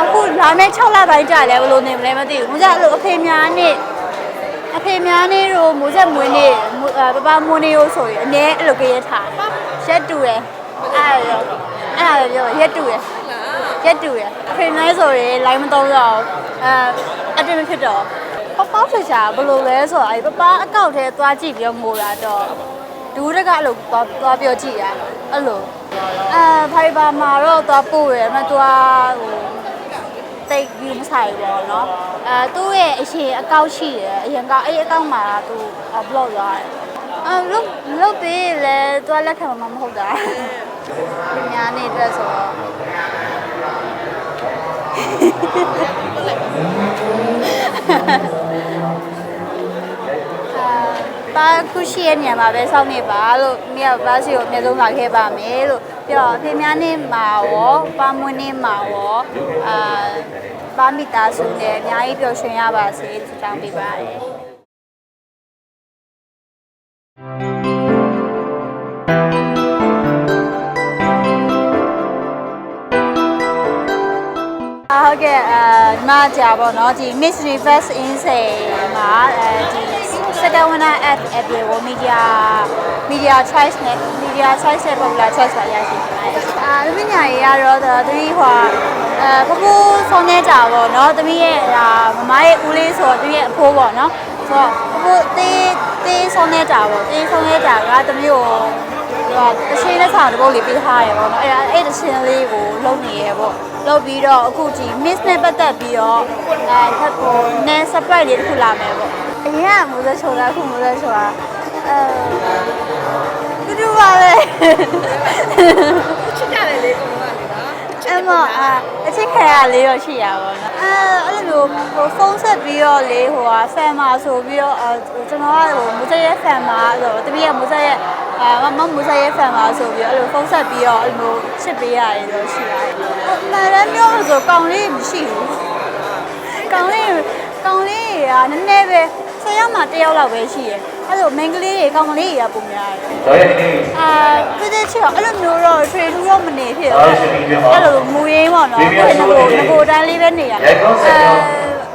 အခုလာမယ့်6လပိုင်းကြာလဲဘယ်လိုနေမလဲမသိဘူး။ဟိုကြအဲ့လိုအဖေများနဲ့အဖေများနဲ့တို့မိုးဆက်မွေးနေပပမွေးနေရောဆိုရင်အနည်းအဲ့လိုကြရထားရက်တူရယ်အဲ့ရောအဲ့ရောရက်တူရယ်ရက်တူရယ်အဖေများဆိုရင် line မသုံးတော့အဲအတင်းမဖြစ်တော့ပပဖြစ်ချာဘယ်လိုလဲဆိုတော့အဲ့ပပအကောက်ထဲသွားကြည့်ပြီးတော့ငိုတာတော့ဒူးတကအဲ့လိုသွားသွားပြောကြည့်ရအဲ့လိုအဲဖိုင်ဘာမှာတော့သွားပို့ရယ်မသွားဟို တိတ်ပြီးမဆိုင်ဘူးပေါ့နော်အဲသူ့ရဲ့အရှင်အကောက်ရှိတယ်အရင်ကအဲ့အကောက်မှာသူဘလော့သွားတယ်အဲလုတ်လုတ်ပြီးလဲသူလက်ခံမှာမဟုတ်တာညာနေအတွက်ဆိုတော့ပါခုရှိရဲ့နေရာမှာပဲစောင့်နေပါလို့မြေပါစီကိုအမြဲဆုံးလာခဲ့ပါမယ်လို့ ပြီးတော့အဖေများနေမှာရောပါမွေးနေမှာရောအာပါမိသားစုနဲ့အများကြီးပျော်ရွှင်ရပါစေဆုတောင်းပေးပါတယ်ဟုတ်ကဲ့အဲဒီမှာကြာပေါ့နော်ဒီ Miss Reverse Insay မှာအဲဒီ second winner at at ကို media media choice နဲ့ media choice နဲ့ popular choice ပါရရှိပါတယ်အာလူပညာရေးကတော့သူဟိုအဲပပူဆုံးနေကြပါတော့เนาะသမီးရဲ့ဒါမမရဲ့ဦးလေးဆိုတော့သူရဲ့အဖိုးပေါ့เนาะဆိုတော့ပပူတေးတေးဆုံးနေကြပါတေးဆုံးနေကြကသမီးကိုဟိုတချင်းနဲ့ဆောင်တပုတ်လေးပေးထားရပေါ့နော်အဲ့ဒါအဲ့တချင်းလေးကိုလုံနေရပေါ့လုပ်ပြီးတော့အခုဒီ miss နဲ့ပတ်သက်ပြီးတော့အဲထပ်ကို ne surprise လေးတစ်ခုလာမယ်ပေါ့အရင်ကမိုးသက်ချိုတာအခုမိုးသက်ချိုတာအဲ တူတူပါပဲချစ်ကြတယ်လေကောင်ကလေနော်အဲ့မအာအချစ်ခံရလေးတော့ရှိရပါတော့အဲအဲ့လိုဟိုဖုန်းဆက်ပြီးတော့လေဟိုဟာဖန်မာဆိုပြီးတော့အဲကျွန်တော်ကဟိုမူဇက်ရဲ့ဖန်မာဆိုတပည့်ကမူဇက်ရဲ့အဲမမမူဇက်ရဲ့ဖန်မာဆိုပြီးတော့အဲ့လိုဖုန်းဆက်ပြီးတော့အဲ့လိုချစ်ပေးရတယ်တော့ရှိရတယ်ဟိုမှန်တယ်မျိုးလို့ဆိုကောင်းလေးမရှိဘူးကောင်းလေးကောင်းလေးကနည်းနည်းပဲဆယ်ယောက်မှတစ်ယောက်လောက်ပဲရှိတယ် အဲ့လိုမိန်းကလေးတွေကောင်ကလေးတွေကပုံများတယ်။ဒါရဲ့ဒီအာကုသချေအဲ့လိုမျိုးတော့ train လို့တော့မနေဖြစ်ဘူး။အဲ့လိုမူရင်းပေါ့နော်။အဲ့လိုငကိုတန်းလေးပဲနေရ။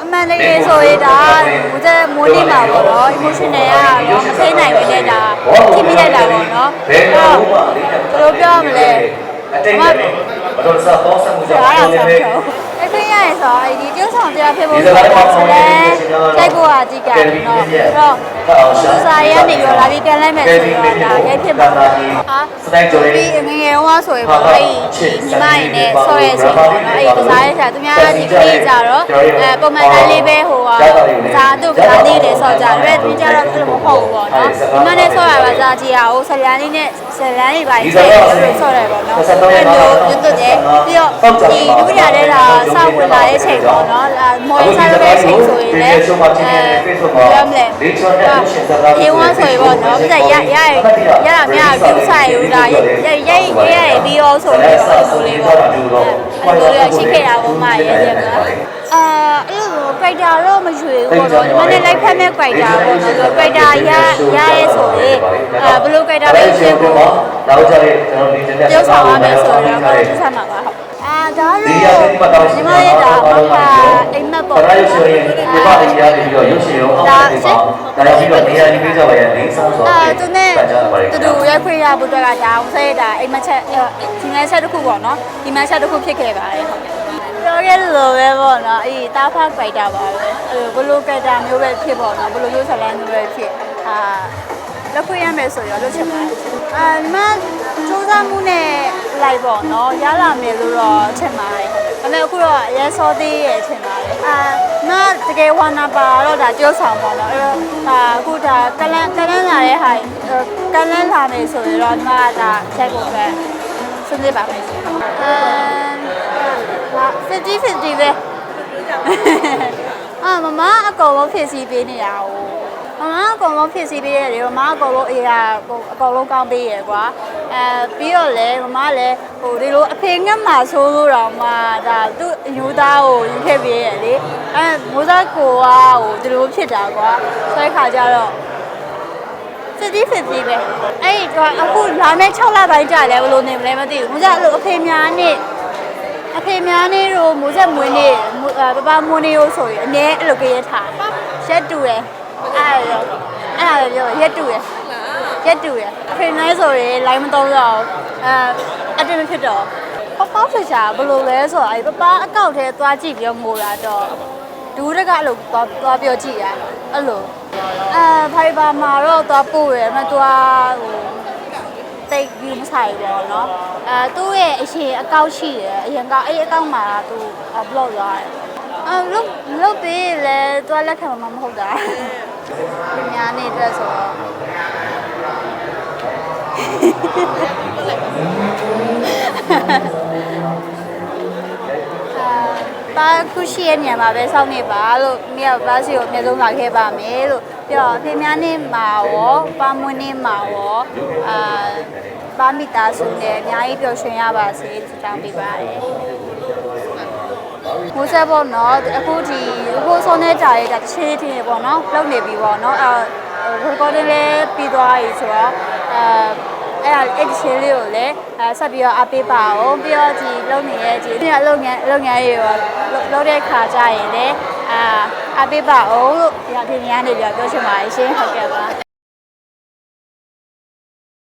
အမှန်တကယ်ဆိုရင်ဒါကိုကျမိုးနေမှာပေါ့နော် emotion တွေကတော့မသိနိုင်ဘူးလေဒါဖြစ်ပြီးလိုက်တာပေါ့နော်အဲ့တော့ဘယ်လိုပြောမလဲအတိတ်ကဘယ်လိုစတော့ဆက်မှုကြောင့်အဲ့ဒါဆိုတော့အဲ့ပြရရင်ဆိုတော့ဒီတယောက်ဆောင်တရားဖြစ်ဖို့ဆိုတော့ ဆက်လဲတိုက်ဖို့အကြီးကတယ်နော်အဲ့တော့စူစာရဲနေရောလာပြီးကန်လိုက်မယ်ဆိုတော့ဒါရိုက်ဖြစ်ပါဟာဒီငငယ်တော့ဆိုရင်ပေါ့အဲ့ဒီညီမရင်းနဲ့ဆော့ရဲစီပေါ့နော်အဲ့ဒီကစားရဲဆရာသူများဒီခေတ်ကြတော့အဲပုံမှန်တိုင်းလေးပဲဟိုဟာဒါသူကစားသေးတယ်ဆော့ကြတယ်ဒါပေမဲ့ဒီကြတော့အဲ့လိုမဟုတ်ဘူးပေါ့နော်ဒီမနဲ့ဆော့ရပါစားကြည့်ရအောင်ဆလန်လေးနဲ့ဆလန်လေးပါထည့်ပြီးဆော့တယ်ပေါ့နော်အဲ့လိုကျွတ်တယ်ပြီးတော့ဒီဒုတိယထဲကစောင့်ဝင်လာတဲ့ချိန်ပေါ့နော်မော်ရစားတဲ့ချိန်ဆိုရင်လည်းအဲပြောမလဲဒီဝါဆိုရင်ပေါ့နော်ပြရရရရတာများပြုဆိုင်ဦးတာရရရရပြီးတော့ဆိုပြီးတော့ဆိုလေးပေါ့အဲ့လိုရရှိခဲ့တာပေါ့မရဲတယ်ကွာ အာအဲ့လို character တော့မရွေဘူးပေါ့နော်ဒီမနဲ့လိုက်ဖက်မဲ့ character ပေါ့နော် character ရရရဲဆိုရင်အဲဘယ်လို character ပဲဖြစ်ဖို့နောက်ကြတဲ့ကျွန်တော်ဒီတက်တက်ပြုတ်ဆောင်ရမယ်ဆိုတော့ကိုယ်ဆက်မှာပါဟုတ်အာဒါလို့ညီမရဲ့ဒါမခါအိမ်မက်ပေါ့ဒါရဆိုရင်ဒီပါတီရားပြီးတော့ရုပ်ရှင်ရောအောက်နေပါဒါပြီးတော့နေရာကြီးပေးကြပါရဲ့လိမ့်ဆောင်ဆိုအာသူနဲ့တူတူရက်ခွေရဖို့အတွက်ကဒါအောင်ဆက်တာအိမ်မက်ချက်ဒီမက်ချက်တစ်ခုပေါ့နော်ဒီမက်ချက်တစ်ခုဖြစ်ခဲ့ပါတယ်ဟုတ် ပြောခဲ့လို့ပဲပေါ့နော်အေးတာဖတ်ပိုက်တာပါပဲအဲဘလိုကက်တာမျိုးပဲဖြစ်ပေါ့နော်ဘလိုမျိုးဇလန်းမျိုးပဲဖြစ်အာလက်ခွေရမယ်ဆိုရောလုပ်ချင်ပါတယ်အာမစူးစမ်းမှုနဲ့လိုက်ပေါ့နော်ရလာမယ်လို့တော့ထင်ပါတယ်ဒါပေမဲ့အခုတော့အရင်စောသေးရဲ့ထင်ပါတယ်အာမတကယ်ဝါနာပါတော့ဒါကျိုးဆောင်ပေါ့နော်အဲ့တော့ဒါအခုဒါကလန်ကလန်လာတဲ့ဟာကလန်လာမယ်ဆိုရင်တော့ဒီမှာဒါချက်ဖို့ပဲစဉ်းစားပါမယ်အဲ 50 50ပဲအာမမအကောင်လုံးဖြစ်စီပေးနေတာ哦မမအကောင်လုံးဖြစ်စီပေးရတယ်မမအကောင်လုံးအေးဟာအကောင်လုံးကောင်းပေးရကွာအဲပြီးတော့လေမမလည်းဟိုဒီလိုအဖေငတ်မှာဆိုးလို့တော့မှဒါသူ့အယူသားကိုယူခဲ့ပေးရလေအဲမိုးစားကိုကဟိုဒီလိုဖြစ်တာကွာဆွဲခါကြတော့50 50ပဲအဲ့ဒီကအခုလာမယ့်6လပိုင်းကြာလဲဘယ်လိုနေမလဲမသိဘူး။ဟိုကြအဲ့လိုအဖေများနဲ့ အအဖေများနေတို့မိုးဆက်မွေးနေမိုးအဲပပမွေးနေရောဆိုရင်အမြဲအဲ့လိုကြရထားရက်တူရယ်အဲ့ဒါရောအဲ့ဒါရောရက်တူရယ်ရက်တူရယ်အဖေနိုင်ဆိုရင် line မသုံးတော့အဲအတင်းမဖြစ်တော့ပပဖစ်ချာဘယ်လိုလဲဆိုတော့အဲ့ပပအကောက်ထဲသွားကြည့်ပြီးတော့ငိုတာတော့ဒူးတကအဲ့လိုသွားသွားပြောကြည့်ရအဲ့လိုအဲဖိုင်ဘာမှာတော့သွားပို့ရယ်မသွားဟို သိပ်ယူမဆိုင်ဘူးပေါ့နော်အဲသူ့ရဲ့အရင်အကောင့်ရှိတယ်အရင်ကအဲ့အကောင့်မှာသူ upload သွားတယ်အလုပ်လုပ်ပြီးလဲတွားလက်ခံမှာမဟုတ်တာပညာနေအတွက်ဆိုတော့ Ha ha ha. ပါခုရှိရဲ့ညမှာပဲစောင့်နေပါလို့မြေပါစီကိုအမြဲဆုံးလာခဲ့ပါမယ်လို့ပြီးတော့အဖေများနေမှာရောပါမွေးနေမှာရောအာပါမီတာစုနဲ့အများကြီးပျော်ရွှင်ရပါစေဆုတောင်းပေးပါတယ်မိုးဆက်ပေါ့နော်အခုဒီဟိုဆုံးနေကြရဲတာချေးတင်ပေါ့နော်လောက်နေပြီပေါ့နော်အဲ recording လေးပြီးသွားပြီဆိုတော့အဲ အဲ့ဒါအဲ့ဒီချင်းလေးကိုလည်းအဲဆက်ပြီးတော့အပေးပါအောင်ပြီးတော့ဒီလုံနေတဲ့ဒီဒီအလုပ်ငန်းအလုပ်ငန်းတွေရောလုပ်တဲ့ခါကြရင်လည်းအာအပေးပါအောင်လို့ဒီအထင်ကြီးကနေပြီးတော့ပြောချင်ပါတယ်ရှင်ဟုတ်ကဲ့ပါ